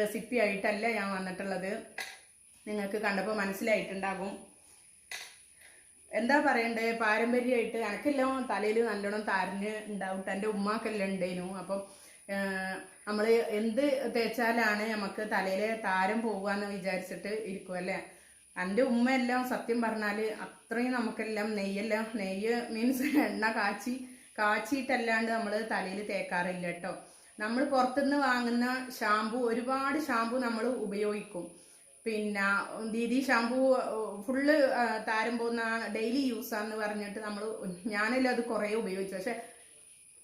Recipe ആയിട്ടല്ല ഞാൻ വന്നിട്ടുള്ളത്. നിങ്ങൾക്ക് കണ്ടപ്പോൾ മനസ്സിലായിട്ടുണ്ടാകും. എന്താ പറയണ്ടേ? പാരമ്പര്യമായിട്ട് എനക്കെല്ലാം തലയിൽ നല്ലോണം താരഞ്ഞ് ഉണ്ടാവും. എന്റെ ഉമ്മാക്കെല്ലാം ഉണ്ടേനു. അപ്പം നമ്മൾ എന്ത് തേച്ചാലാണ് നമുക്ക് തലയിൽ താരം പോകുകയെന്ന് വിചാരിച്ചിട്ട് ഇരിക്കും അല്ലേ? എന്റെ ഉമ്മയെല്ലാം സത്യം പറഞ്ഞാൽ അത്രയും നമുക്കെല്ലാം നെയ്യെല്ലാം നെയ്യ് മീൻസ് എണ്ണ കാച്ചി കാച്ചിയിട്ടല്ലാണ്ട് നമ്മൾ തലയിൽ തേക്കാറില്ല കേട്ടോ. നമ്മൾ പുറത്തുനിന്ന് വാങ്ങുന്ന ഷാമ്പു ഒരുപാട് ഷാമ്പു നമ്മൾ ഉപയോഗിക്കും. പിന്നെ ദീദി ഷാമ്പു ഫുള്ള് താരം പോകുന്ന ഡെയിലി യൂസാന്ന് പറഞ്ഞിട്ട് നമ്മൾ ഞാനെല്ലാം അത് കുറേ ഉപയോഗിച്ചു പക്ഷെ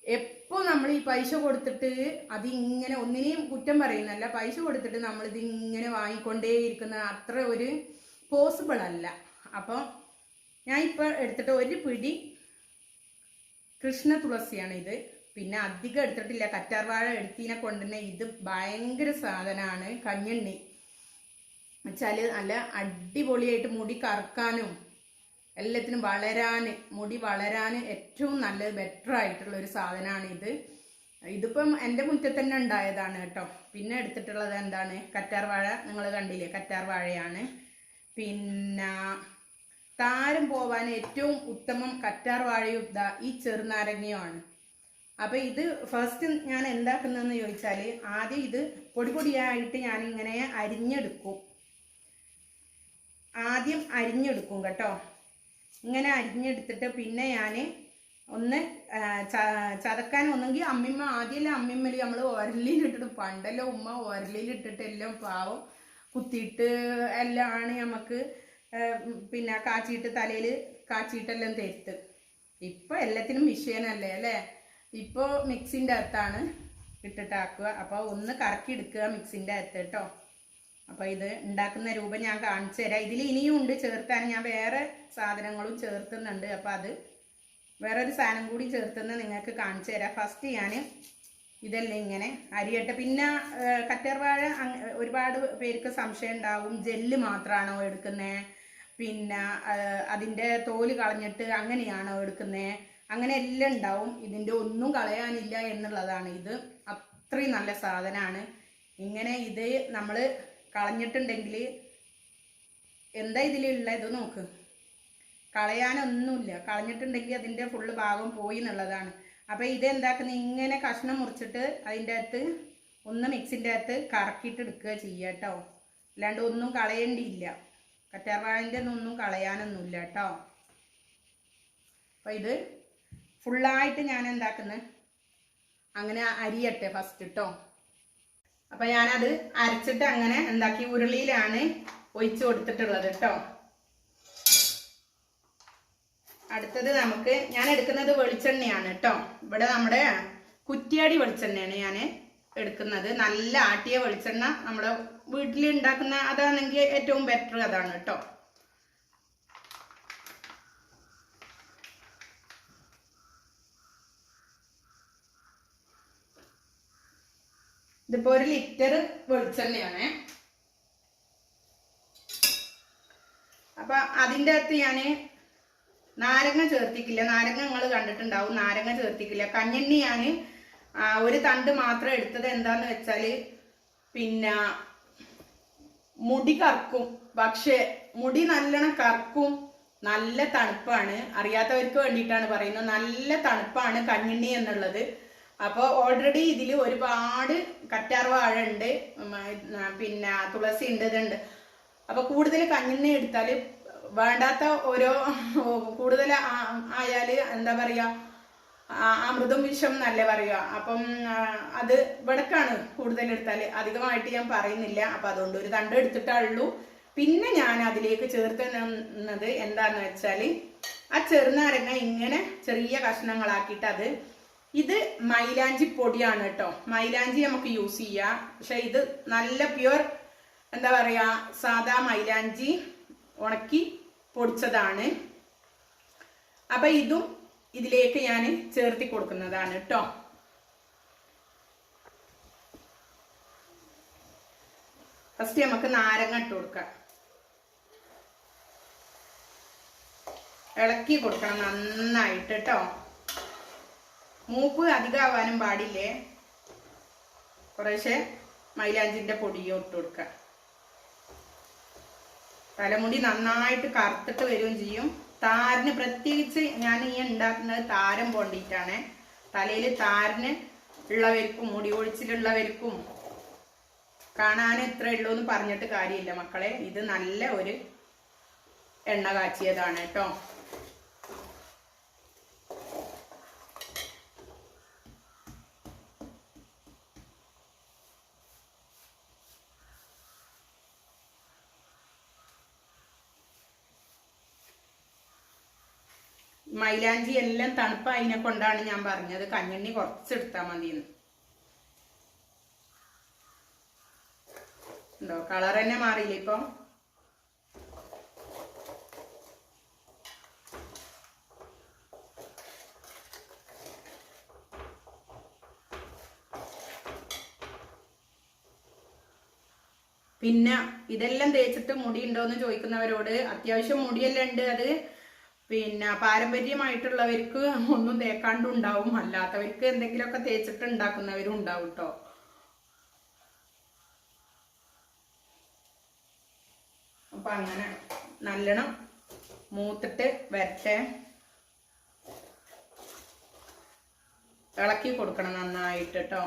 എപ്പോൾ നമ്മൾ ഈ പൈസ കൊടുത്തിട്ട് അതിങ്ങനെ ഒന്നിനെയും കുറ്റം പറയുന്നല്ല പൈസ കൊടുത്തിട്ട് നമ്മൾ ഇതിങ്ങനെ വാങ്ങിക്കൊണ്ടേയിരിക്കുന്ന അത്ര ഒരു പോസിബിൾ അല്ല. അപ്പോൾ ഞാൻ ഇപ്പോൾ എടുത്തിട്ട് ഒരു പിടി കൃഷ്ണ തുളസിയാണ് ഇത് പിന്നെ അധികം എടുത്തിട്ടില്ല. കറ്റാർവാഴ എടുത്തിനെ കൊണ്ടുവന്ന ഇത് ഭയങ്കര സാധനമാണ്. കഞ്ഞെണ്ണി. വെച്ചാൽ നല്ല അടിപൊളിയായിട്ട് മുടി കറക്കാനും എല്ലാത്തിനും വളരാൻ മുടി വളരാൻ ഏറ്റവും നല്ല ബെറ്റർ ആയിട്ടുള്ള ഒരു സാധനമാണ് ഇത്. ഇതിപ്പം എന്റെ മുറ്റത്ത് തന്നെ ഉണ്ടായതാണ് കേട്ടോ. പിന്നെ എടുത്തിട്ടുള്ളത് എന്താണ്? കറ്റാർവാഴ. നിങ്ങൾ കണ്ടില്ലേ? കറ്റാർവാഴയാണ്. പിന്നെ താരം പോവാൻ ഏറ്റവും ഉത്തമം കറ്റാർവാഴയും ഈ ചെറുനാരങ്ങയുമാണ്. അപ്പം ഇത് ഫസ്റ്റ് ഞാൻ എന്താക്കുന്നതെന്ന് ചോദിച്ചാൽ ആദ്യം ഇത് പൊടി പൊടിയായിട്ട് ഞാനിങ്ങനെ അരിഞ്ഞെടുക്കും. ആദ്യം അരിഞ്ഞെടുക്കും കേട്ടോ. ഇങ്ങനെ അരിഞ്ഞെടുത്തിട്ട് പിന്നെ ഞാൻ ഒന്ന് ചതക്കാൻ ഒന്നെങ്കിൽ അമ്മിമ്മ ആദ്യമല്ല അമ്മിമ്മൽ നമ്മൾ ഉരലിയിലിട്ടിട്ട് പണ്ടല്ലോ ഉമ്മ ഉരലിയിലിട്ടിട്ട് എല്ലാം പാവം കുത്തിയിട്ട് എല്ലാം ആണ് നമുക്ക് പിന്നെ കാച്ചിയിട്ട് തലയിൽ കാച്ചിയിട്ടെല്ലാം തരുത്ത്. ഇപ്പൊ എല്ലാത്തിനും മിഷീനല്ലേ അല്ലേ? ഇപ്പൊ മിക്സിന്റെ അകത്താണ് ഇട്ടിട്ടാക്കുക. അപ്പോൾ ഒന്ന് കറക്കി എടുക്കുക മിക്സിന്റെ അകത്ത് കേട്ടോ. അപ്പോൾ ഇത് ഉണ്ടാക്കുന്ന രൂപം ഞാൻ കാണിച്ചു തരാം. ഇതിൽ ഇനിയും ഉണ്ട് ചേർത്താൻ ഞാൻ വേറെ സാധനങ്ങളും ചേർത്തുന്നുണ്ട്. അപ്പോൾ അത് വേറൊരു സാധനം കൂടി ചേർത്തുന്ന നിങ്ങൾക്ക് കാണിച്ചു തരാം. ഫസ്റ്റ് ഞാൻ ഇതെല്ലാം ഇങ്ങനെ അരിയട്ടെ. പിന്നെ കറ്റർവാഴ ഒരുപാട് പേർക്ക് സംശയം ഉണ്ടാവും. ജെല്ല് മാത്രമാണോ എടുക്കുന്നത് പിന്നെ അതിന്റെ തോൽ കളഞ്ഞിട്ട് അങ്ങനെയാണോ എടുക്കുന്നത് അങ്ങനെ എല്ലാം ഉണ്ടാവും. ഇതിന്റെ ഒന്നും കളയാനില്ല എന്നുള്ളതാണ്. ഇത് അത്രയും നല്ല സാധനമാണ്. ഇങ്ങനെ ഇത് നമ്മൾ കളഞ്ഞിട്ടുണ്ടെങ്കിൽ എന്താ ഇതിലുള്ള ഇത് നോക്ക്. കളയാനൊന്നുമില്ല. കളഞ്ഞിട്ടുണ്ടെങ്കിൽ അതിന്റെ ഫുള്ള് ഭാഗം പോയി എന്നുള്ളതാണ്. അപ്പോൾ ഇത് എന്താക്കുന്നത് ഇങ്ങനെ കഷ്ണം മുറിച്ചിട്ട് അതിന്റെ അകത്ത് ഒന്ന് മിക്സിന്റെ അകത്ത് കറക്കിയിട്ട് എടുക്കുക ചെയ്യുക കേട്ടോ. അല്ലാണ്ട് ഒന്നും കളയേണ്ടിയില്ല. കറ്റാർവാഴന്റെ ഒന്നും കളയാനൊന്നുമില്ല കേട്ടോ. അപ്പോൾ ഇത് ഫുള്ളായിട്ട് ഞാൻ എന്താക്കുന്നത് അങ്ങനെ അരിയട്ടെ ഫസ്റ്റ് കേട്ടോ അപ്പൊ ഞാനത് അരച്ചിട്ട് അങ്ങനെ എന്താക്കി ഉരുളിയിലാണ് ഒഴിച്ചു കൊടുത്തിട്ടുള്ളത് കേട്ടോ അടുത്തത് നമുക്ക് ഞാൻ എടുക്കുന്നത് വെളിച്ചെണ്ണയാണ് കേട്ടോ ഇവിടെ നമ്മുടെ കുറ്റിയാടി വെളിച്ചെണ്ണയാണ് ഞാൻ എടുക്കുന്നത്. നല്ല ആട്ടിയ വെളിച്ചെണ്ണ നമ്മുടെ വീട്ടിൽ ഉണ്ടാക്കുന്ന അതാണെങ്കിൽ ഏറ്റവും ബെറ്റർ അതാണ് കേട്ടോ ഇതിപ്പോ ഒരു ലിറ്റർ വെളിച്ചെണ്ണയാണ്. അപ്പൊ അതിന്റെ അകത്ത് ഞാൻ നാരങ്ങ ചേർത്തിക്കില്ല. നാരങ്ങ നിങ്ങൾ കണ്ടിട്ടുണ്ടാവും. നാരങ്ങ ചേർത്തിക്കില്ല. കഞ്ഞെണ്ണി ഞാൻ ഒരു തണ്ട് മാത്രം എടുത്തത് എന്താന്ന് വെച്ചാൽ പിന്നെ മുടി കറക്കും. പക്ഷേ മുടി നല്ലോണം കറക്കും. നല്ല തണുപ്പാണ്. അറിയാത്തവർക്ക് വേണ്ടിയിട്ടാണ് പറയുന്നത്. നല്ല തണുപ്പാണ് കഞ്ഞിണ്ണി എന്നുള്ളത്. അപ്പോൾ ഓൾറെഡി ഇതിൽ ഒരുപാട് കറ്റാർ വാഴ ഉണ്ട് പിന്നെ തുളസി ഉണ്ട് ഇതുണ്ട്. അപ്പൊ കൂടുതൽ കഞ്ഞി എടുത്താൽ വേണ്ടാത്ത ഓരോ കൂടുതൽ ആയാൽ എന്താ പറയുക അമൃതം വിഷം നല്ല പറയുക അപ്പം അത് വിടക്കാണ് കൂടുതൽ എടുത്താൽ അധികമായിട്ട് ഞാൻ പറയുന്നില്ല. അപ്പൊ അതുകൊണ്ട് ഒരു തണ്ട് എടുത്തിട്ടുള്ളൂ പിന്നെ ഞാൻ അതിലേക്ക് ചേർത്ത് നിന്നത് എന്താന്ന് വെച്ചാൽ ആ ചെറുനാരങ്ങ ഇങ്ങനെ ചെറിയ കഷ്ണങ്ങളാക്കിയിട്ട് അത് ഇത് മൈലാഞ്ചി പൊടിയാണ് കേട്ടോ. മൈലാഞ്ചി നമുക്ക് യൂസ് ചെയ്യാം. പക്ഷെ ഇത് നല്ല പ്യുവർ എന്താ പറയാ സാധാ മൈലാഞ്ചി ഉണക്കി പൊടിച്ചതാണ്. അപ്പൊ ഇതും ഇതിലേക്ക് ഞാൻ ചേർത്തി കൊടുക്കുന്നതാണ് കേട്ടോ. ഫസ്റ്റ് നമുക്ക് നാരങ്ങ ഇട്ട് കൊടുക്കാം. ഇളക്കി കൊടുക്കണം നന്നായിട്ട് കേട്ടോ. മൂപ്പ് അധികമാവാനും പാടില്ലേ? കുറേശ്ശെ മൈലാഞ്ചിന്റെ പൊടിയും ഇട്ട് കൊടുക്കുക തലമുടി നന്നായിട്ട് കറുത്തിട്ട് വരികയും ചെയ്യും. താരന് പ്രത്യേകിച്ച് ഞാൻ ഈ ഉണ്ടാക്കുന്നത് താരം പോണ്ടിട്ടാണ് തലയിൽ താരന് ഉള്ളവർക്കും മുടി ഒഴിച്ചിലുള്ളവർക്കും കാണാൻ ഇത്ര ഉള്ളൂ എന്ന് പറഞ്ഞിട്ട് കാര്യമില്ല മക്കളെ. ഇത് നല്ല ഒരു എണ്ണ കാച്ചിയതാണ് കേട്ടോ. മൈലാഞ്ചി എല്ലാം തണുപ്പായതിനെ കൊണ്ടാണ് ഞാൻ പറഞ്ഞത്. കഞ്ഞെണ്ണി കുറച്ചെടുത്താൽ മതിയെന്ന്. ഉണ്ടോ? കളർ തന്നെ മാറിയില്ല ഇപ്പൊ? പിന്നെ ഇതെല്ലാം തേച്ചിട്ട് മുടി ഉണ്ടോ എന്ന് ചോദിക്കുന്നവരോട്. അത്യാവശ്യം മുടിയെല്ലാം ഉണ്ട്. അത് പിന്നെ പാരമ്പര്യമായിട്ടുള്ളവർക്ക് ഒന്നും തേക്കാണ്ടുണ്ടാവും അല്ലാത്തവർക്ക് എന്തെങ്കിലുമൊക്കെ തേച്ചിട്ട് ഉണ്ടാക്കുന്നവരും ഉണ്ടാവും കേട്ടോ അപ്പൊ അങ്ങനെ നല്ലോണം മൂത്തിട്ട് വരട്ടെ. ഇളക്കി കൊടുക്കണം നന്നായിട്ട് കേട്ടോ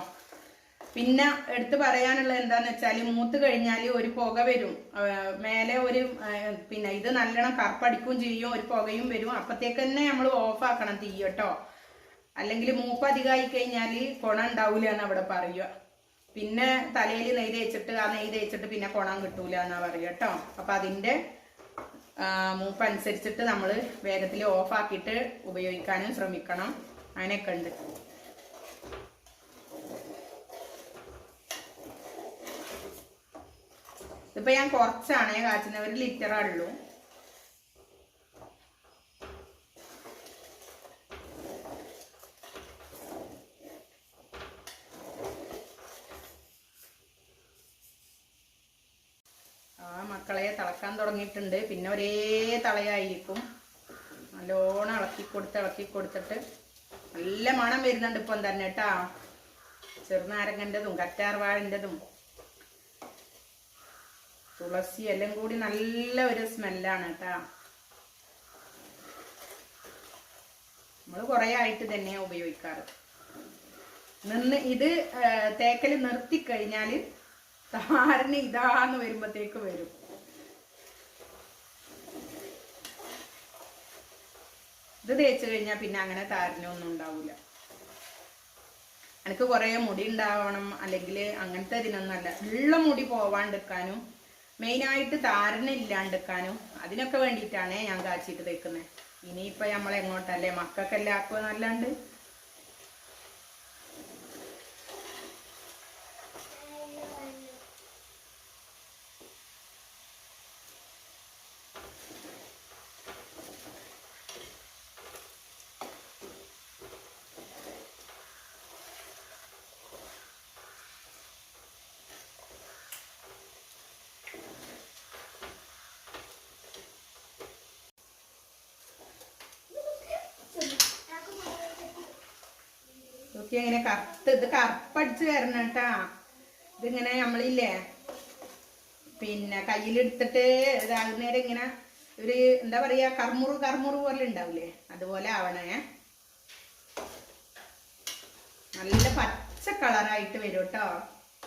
പിന്നെ എടുത്തു പറയാനുള്ളത് എന്താന്ന് വെച്ചാൽ മൂത്ത് കഴിഞ്ഞാൽ ഒരു പുക വരും. മേലെ ഒരു പിന്നെ ഇത് നല്ലോണം കറുപ്പടിക്കും ചെയ്യും ഒരു പുകയും വരും. അപ്പത്തേക്ക് തന്നെ നമ്മൾ ഓഫ് ആക്കണം തീ കേട്ടോ. അല്ലെങ്കിൽ മൂപ്പ് അധികമായി കഴിഞ്ഞാൽ കുണ ഉണ്ടാവില്ല എന്ന് അവിടെ പറയുക. പിന്നെ തലയിൽ നെയ് തേച്ചിട്ട് ആ നെയ് തേച്ചിട്ട് പിന്നെ കുണം കിട്ടൂല എന്നാ പറയുക കേട്ടോ. അപ്പൊ അതിന്റെ മൂപ്പ് അനുസരിച്ചിട്ട് നമ്മൾ വേഗത്തിൽ ഓഫ് ആക്കിയിട്ട് ഉപയോഗിക്കാനും ശ്രമിക്കണം. അങ്ങനെയൊക്കെ ഉണ്ട്. ഇപ്പൊ ഞാൻ കുറച്ചാണ് കാച്ചുന്ന ഒരു ലിറ്റർ ഉള്ളൂ. ആ മക്കളെ തിളക്കാൻ തുടങ്ങിയിട്ടുണ്ട്. പിന്നെ ഒരേ തളയായിരിക്കും. നല്ലോണം ഇളക്കി കൊടുത്ത് ഇളക്കി കൊടുത്തിട്ട് നല്ല മണം വരുന്നുണ്ട് ഇപ്പം തന്നെ കേട്ടാ. ചെറുനാരങ്ങന്റെതും കറ്റാർവാഴിന്റെതും. തുളസി എല്ലാം കൂടി നല്ല ഒരു സ്മെല്ലാണ് കേട്ടാ. നമ്മൾ കുറേ ആയിട്ട് തന്നെയാണ് ഉപയോഗിക്കാറ്. നിന്ന് ഇത് തേക്കൽ നിർത്തിക്കഴിഞ്ഞാൽ താരന് ഇതാന്ന് വരുമ്പത്തേക്ക് വരും. ഇത് തേച്ച് കഴിഞ്ഞാൽ പിന്നെ അങ്ങനെ താരനൊന്നും ഉണ്ടാവില്ല എനിക്ക് കുറേ മുടി ഉണ്ടാവണം അല്ലെങ്കിൽ അങ്ങനത്തെ ഇതിനൊന്നല്ല ഉള്ള മുടി പോവാണ്ടിരിക്കാനും മെയിനായിട്ട് താരന ഇല്ലാണ്ടെക്കാനും അതിനൊക്കെ വേണ്ടിയിട്ടാണ് ഞാൻ കാച്ചിട്ട് തേക്കുന്നത് ഇനിയിപ്പോൾ നമ്മൾ എങ്ങോട്ടല്ലേ മക്കൾക്കെല്ലാം ആക്കുക നല്ലാണ്ട് നോക്കി അങ്ങനെ കറുത്ത് ഇത് കറുപ്പടിച്ച് വരണം കേട്ടാ ഇതിങ്ങനെ നമ്മളില്ലേ പിന്നെ കയ്യിലെടുത്തിട്ട് ഇതാകുന്നേരം ഇങ്ങനെ ഒരു എന്താ പറയാ കർമുറു കർമുറു പോലെ ഉണ്ടാവില്ലേ അതുപോലെ ആവണേ. നല്ല പച്ച കളറായിട്ട് വരും കേട്ടോ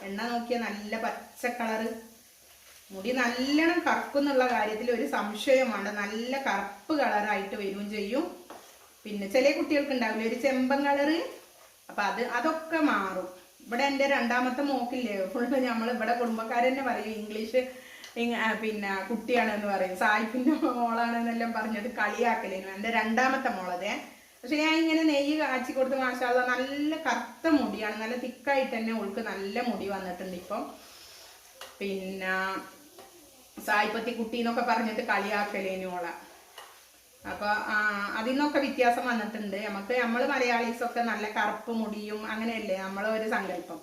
എണ്ണ നോക്കിയ നല്ല പച്ച കളറ്. മുടി നല്ലോണം കറുക്കുന്നുള്ള കാര്യത്തിൽ ഒരു സംശയം വേണ്ട. നല്ല കറുപ്പ് കളറായിട്ട് വരികയും ചെയ്യും. പിന്നെ ചില കുട്ടികൾക്ക് ഉണ്ടാവില്ലേ ഒരു ചെമ്പൻ കളറ്. അപ്പൊ അത് അതൊക്കെ മാറും. ഇവിടെ എന്റെ രണ്ടാമത്തെ മോക്കില്ലേ ഫുള്ള് നമ്മൾ ഇവിടെ കുടുംബക്കാരെന്നെ പറയും ഇംഗ്ലീഷ് പിന്നെ കുട്ടിയാണെന്ന് പറയും. സായിപ്പിന്റെ മോളാണെന്നെല്ലാം പറഞ്ഞത് കളിയാക്കലേനു. എന്റെ രണ്ടാമത്തെ മോളതേ. പക്ഷെ ഞാൻ ഇങ്ങനെ നെയ്യ് കാച്ചി കൊടുത്ത് മാഷാള്ള നല്ല കറുത്ത മുടിയാണ്. നല്ല തിക്കായിട്ട് തന്നെ ഉൾക്ക് നല്ല മുടി വന്നിട്ടുണ്ട് ഇപ്പം. പിന്നെ സായിപ്പത്തി കുട്ടി എന്നൊക്കെ പറഞ്ഞിട്ട് കളിയാക്കലേനു ഓള. അപ്പൊ അതിന്നൊക്കെ വ്യത്യാസം വന്നിട്ടുണ്ട്. നമുക്ക് നമ്മൾ മലയാളീസ് ഒക്കെ നല്ല കറുപ്പ് മുടിയും അങ്ങനെയല്ലേ? നമ്മളെ ഒരു സങ്കല്പം.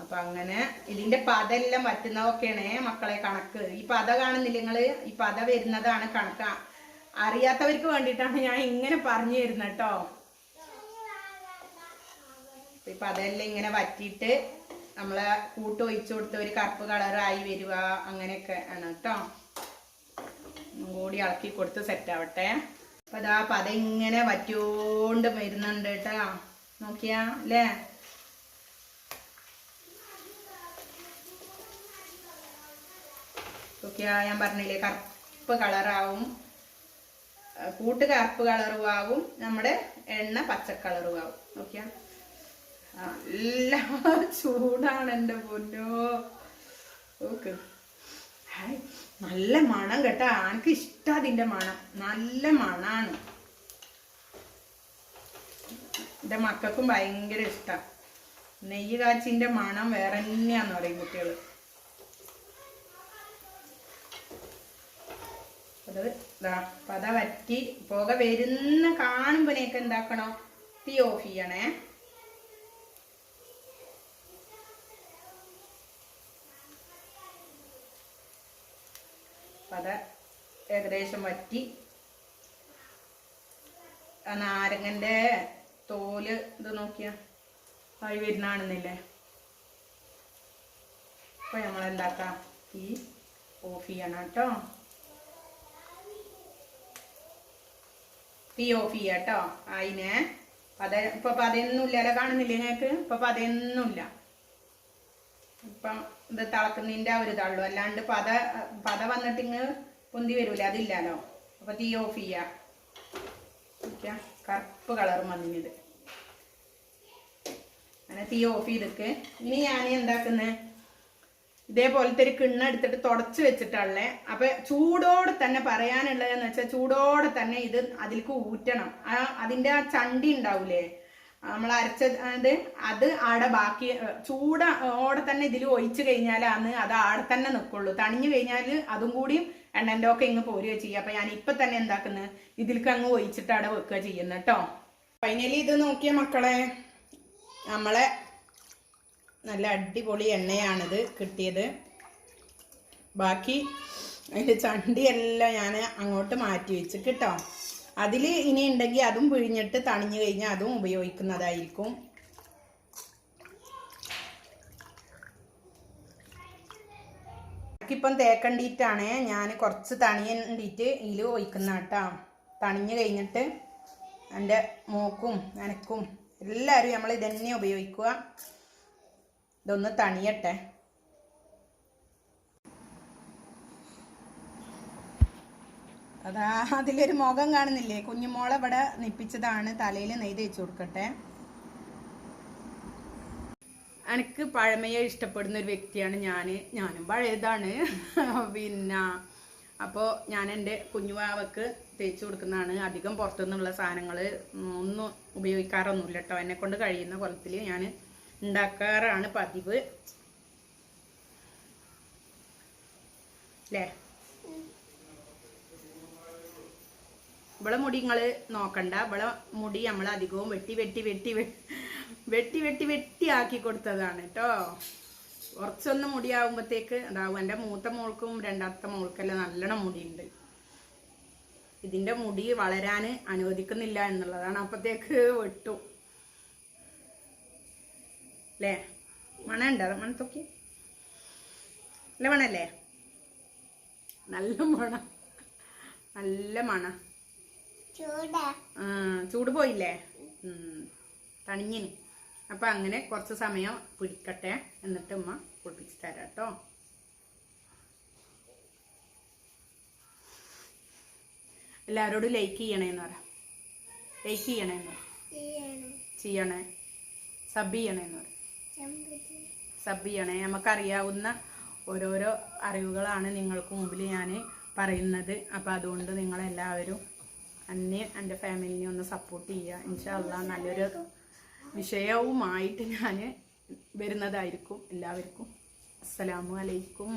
അപ്പൊ അങ്ങനെ ഇതിന്റെ പതെല്ലാം പറ്റുന്നതൊക്കെയാണ് മക്കളെ കണക്ക്. ഈ പത കാണുന്നില്ല നിങ്ങൾ? ഈ പത വരുന്നതാണ് കണക്ക്. അറിയാത്തവർക്ക് വേണ്ടിയിട്ടാണ് ഞാൻ ഇങ്ങനെ പറഞ്ഞു തരുന്നത് കേട്ടോ ഇപ്പൊ അതെല്ലാം ഇങ്ങനെ വറ്റിയിട്ട് നമ്മളെ കൂട്ട് ഒഴിച്ചു കൊടുത്ത് ഒരു കറുപ്പ് കളറായി വരിക അങ്ങനെയൊക്കെ ആണ് കേട്ടോ കൂടി ഇളക്കി കൊടുത്ത് സെറ്റ് ആവട്ടെ. അപ്പൊ അതാ പത ഇങ്ങനെ വറ്റോണ്ട് വരുന്നുണ്ട് കേട്ടോ. നോക്കിയാ അല്ലേ? നോക്കിയാ ഞാൻ പറഞ്ഞില്ലേ കറുപ്പ് കളറാവും. കൂട്ട് കറുപ്പ് കളറും ആവും നമ്മുടെ എണ്ണ പച്ച കളറും ആവും നോക്കിയാ നല്ല ചൂടാണ് എന്റെ പൊന്നോ. Okay hi. നല്ല മണം കേട്ടാ. എനിക്ക് ഇഷ്ടം അതിന്റെ മണം. നല്ല മണാണ്. എന്റെ മക്കൾക്കും ഭയങ്കര ഇഷ്ടം. നെയ്യ് കാച്ചിന്റെ മണം വേറെ തന്നെയാന്ന് പറയും കുട്ടികൾ അത് പത വറ്റി പുക വരുന്ന കാണുമ്പോഴേക്ക് എന്താക്കണോ? തീ ഓഫ് ചെയ്യണേ. പത ഏകദേശം വറ്റി. ആ നാരങ്ങന്റെ തോൽ ഇത് നോക്കിയ ആയി വരുന്നാണെന്നില്ലേ? അപ്പൊ നമ്മൾ എന്താക്കാം? ഈ ഓഫ് ചെയ്യണം കേട്ടോ. തീ ഓഫ് ചെയ്യാം അതിനെ പത ഇപ്പൊ പതയൊന്നുമില്ല. കാണുന്നില്ലേ ഞങ്ങൾക്ക് ഇപ്പൊ പതയൊന്നുമില്ല. ഇപ്പം ഇത് തിളക്കുന്നതിന്റെ ഒരു തള്ളു അല്ലാണ്ട് പത പത വന്നിട്ട് ഇങ്ങ് പൊന്തി വരൂല അതില്ലല്ലോ അപ്പൊ തീ ഓഫ് ചെയ്യുക കറുപ്പ് കളർ മതിഞ്ഞത് അങ്ങനെ തീ ഓഫ് ചെയ്തിട്ട് ഇനി ഞാൻ എന്താക്കുന്നത് ഇതേപോലത്തെ ഒരു കിണ്ണ എടുത്തിട്ട് തുടച്ച് വെച്ചിട്ടുള്ളേ അപ്പൊ ചൂടോടെ തന്നെ പറയാനുള്ളതെന്ന് വെച്ചാൽ ചൂടോടെ തന്നെ ഇത് അതിലേക്ക് ഊറ്റണം. ആ അതിന്റെ ആ ചണ്ടി ഉണ്ടാവൂലേ? നമ്മൾ അരച്ചത് അത് ആടെ ബാക്കി ചൂട് ചൂടോടെ തന്നെ ഇതിൽ ഒഴിച്ചു കഴിഞ്ഞാലാണ് അത് ആടെ തന്നെ നിൽക്കുള്ളൂ തണിഞ്ഞു കഴിഞ്ഞാൽ അതും കൂടിയും എണ്ണന്റെ ഒക്കെ ഇങ്ങ് പോരുക ചെയ്യുക അപ്പം ഞാൻ ഇപ്പം തന്നെ എന്താക്കുന്നത് ഇതിലേക്ക് അങ്ങ് ഒഴിച്ചിട്ട് അവിടെ വെക്കുക ചെയ്യുന്നത് കേട്ടോ ഫൈനലി ഇത് നോക്കിയ മക്കളെ. നമ്മളെ നല്ല അടിപൊളി എണ്ണയാണിത് കിട്ടിയത്. ബാക്കി അതിന്റെ ചണ്ടിയെല്ലാം ഞാൻ അങ്ങോട്ട് മാറ്റി വെച്ച് കേട്ടോ അതിൽ ഇനി ഉണ്ടെങ്കിൽ അതും പിഴിഞ്ഞിട്ട് തണിഞ്ഞു കഴിഞ്ഞാൽ അതും ഉപയോഗിക്കുന്നതായിരിക്കും. ഇപ്പം തേക്കണ്ടിയിട്ടാണ് ഞാൻ കുറച്ച് തണിയണ്ടിയിട്ട് ഇതിൽ ഒഴിക്കുന്ന കേട്ടോ. തണിഞ്ഞു കഴിഞ്ഞിട്ട് എന്റെ മൂക്കും നനക്കും എല്ലാവരും നമ്മൾ ഇതന്നെ ഉപയോഗിക്കുക. ഇതൊന്ന് തണിയട്ടെ. അതാ അതിലൊരു മുഖം കാണുന്നില്ലേ? കുഞ്ഞുമോളെ ഇവിടെ നിപ്പിച്ചതാണ്. തലയിൽ നെയ് തേച്ച് കൊടുക്കട്ടെ. എനിക്ക് പഴമയെ ഇഷ്ടപ്പെടുന്ന ഒരു വ്യക്തിയാണ് ഞാൻ ഞാനും പഴയതാണ്. പിന്നെ അപ്പോൾ ഞാൻ എന്റെ കുഞ്ഞുവാവക്ക് തേച്ച് കൊടുക്കുന്നതാണ്. അധികം പുറത്തുനിന്നുള്ള സാധനങ്ങൾ ഒന്നും ഉപയോഗിക്കാറൊന്നുമില്ല കേട്ടോ. എന്നെ കൊണ്ട് കഴിയുന്ന കുളത്തിൽ ഞാൻ ഉണ്ടാക്കാറാണ് പതിവ്. അല്ലേ ഇവളെ മുടി നിങ്ങൾ നോക്കണ്ട. ഇവളെ മുടി നമ്മൾ അധികവും വെട്ടി വെട്ടി വെട്ടി വെട്ടി വെട്ടി വെട്ടി ആക്കി കൊടുത്തതാണ് കേട്ടോ കുറച്ചൊന്ന് മുടിയാവുമ്പോഴത്തേക്ക് ഉണ്ടാവും എന്റെ മൂത്ത മോൾക്കും രണ്ടാമത്തെ മോൾക്കെല്ലാം നല്ലോണം മുടിയുണ്ട്. ഇതിന്റെ മുടി വളരാൻ അനുവദിക്കുന്നില്ല എന്നുള്ളതാണ്. അപ്പത്തേക്ക് വെട്ടു. അല്ലേ മണുണ്ടോ മണത്തൊക്കെ നല്ല മണല്ലേ? നല്ല മണ. നല്ല മണ. ചൂട്. പോയില്ലേ. തണിഞ്ഞിന്. അപ്പൊ അങ്ങനെ കുറച്ച് സമയം പിടിക്കട്ടെ. എന്നിട്ട് ഉമ്മ പൊട്ടിച്ച് തരാം കേട്ടോ. എല്ലാവരോടും ലൈക്ക് ചെയ്യണേന്ന് പറയാം ലൈക്ക് ചെയ്യണേന്ന് ചെയ്യണേ. സബ് ചെയ്യണേന്ന് പറയാം സബ് ചെയ്യണേ. നമുക്കറിയാവുന്ന ഓരോരോ അറിവുകളാണ് നിങ്ങൾക്ക് മുമ്പിൽ ഞാൻ പറയുന്നത്. അപ്പോൾ അതുകൊണ്ട് നിങ്ങളെല്ലാവരും എന്നെ എന്റെ ഫാമിലിനെ ഒന്ന് സപ്പോർട്ട് ചെയ്യുക. ഇൻഷാല്ല നല്ലൊരു വിഷയവുമായിട്ട് ഞാൻ വരുന്നതായിരിക്കും എല്ലാവർക്കും. അസ്സലാമു അലൈക്കും.